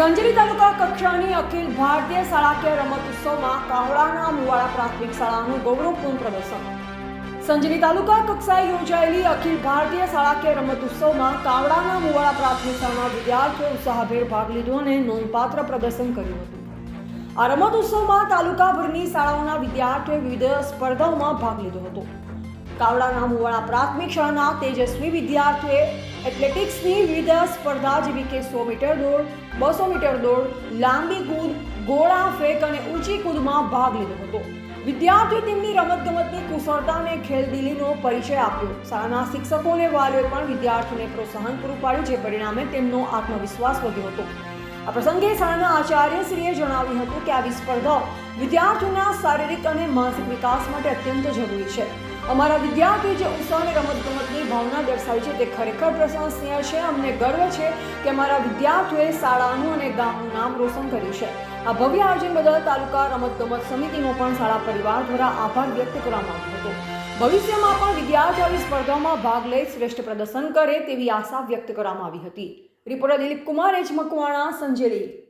સંજરી તાલુકા કક્ષાની અખિલ ભારતીય શાળાકીય રમત ઉત્સવમાં કાવડાના મુવાડા પ્રાથમિક શાળાનું ગૌરવપૂર્ણ પ્રદર્શન. સંજરી તાલુકા કક્ષાએ યોજાયેલી અખિલ ભારતીય શાળાકીય રમત ઉત્સવમાં કાવડાના મુવાડા પ્રાથમિક શાળાના વિદ્યાર્થીઓ ઉત્સાહભેર ભાગ લીધો અને નોંધપાત્ર પ્રદર્શન કર્યું હતું. આ રમત ઉત્સવમાં તાલુકાભરની શાળાઓના વિદ્યાર્થીઓએ વિવિધ સ્પર્ધાઓમાં ભાગ લીધો હતો. કાવડાના મુવાડા પ્રાથમિક શાળાના તેજસ્વી વિદ્યાર્થીઓએ એથ્લેટિક્સની વિવિધ સ્પર્ધા જેવી કે સો મીટર દોડ, બસો મીટર દોડ, લાંબી કૂદ, ગોળા ફેંક અને ઊંચી કૂદમાં ભાગ લીધો હતો. વિદ્યાર્થીઓ તેમની રમતગમતની કુશળતા અને ખેલદિલીનો પરિચય આપ્યો. શાળાના શિક્ષકો અને વાલીઓએ પણ વિદ્યાર્થીઓને પ્રોત્સાહન પૂરું પાડ્યું, જે પરિણામે તેમનો આત્મવિશ્વાસ વધ્યો હતો. આ પ્રસંગે શાળાના આચાર્યશ્રીએ જણાવ્યું હતું કે આવી સ્પર્ધાઓ વિદ્યાર્થીઓના શારીરિક અને માનસિક વિકાસ માટે અત્યંત જરૂરી છે. અમારા વિદ્યાર્થીઓ જે ઉત્સાહ અને રમતગમતની ભાવના દર્શાવી છે તે ખરેખર પ્રશંસનીય છે. અમને ગર્વ છે કે અમારા વિદ્યાર્થીઓએ શાળાનું અને ગામનું નામ રોશન કર્યું છે. આ ભવ્ય આયોજન બદલ તાલુકા રમતગમત સમિતિનો પણ શાળા પરિવાર દ્વારા આભાર વ્યક્ત કરવામાં આવ્યો હતો. ભવિષ્યમાં પણ વિદ્યાર્થીઓ આવી સ્પર્ધામાં ભાગ લઈ શ્રેષ્ઠ પ્રદર્શન કરે તેવી આશા વ્યક્ત કરવામાં આવી હતી. Reporter Dilip Kumar H. Makwana, Sanjeli.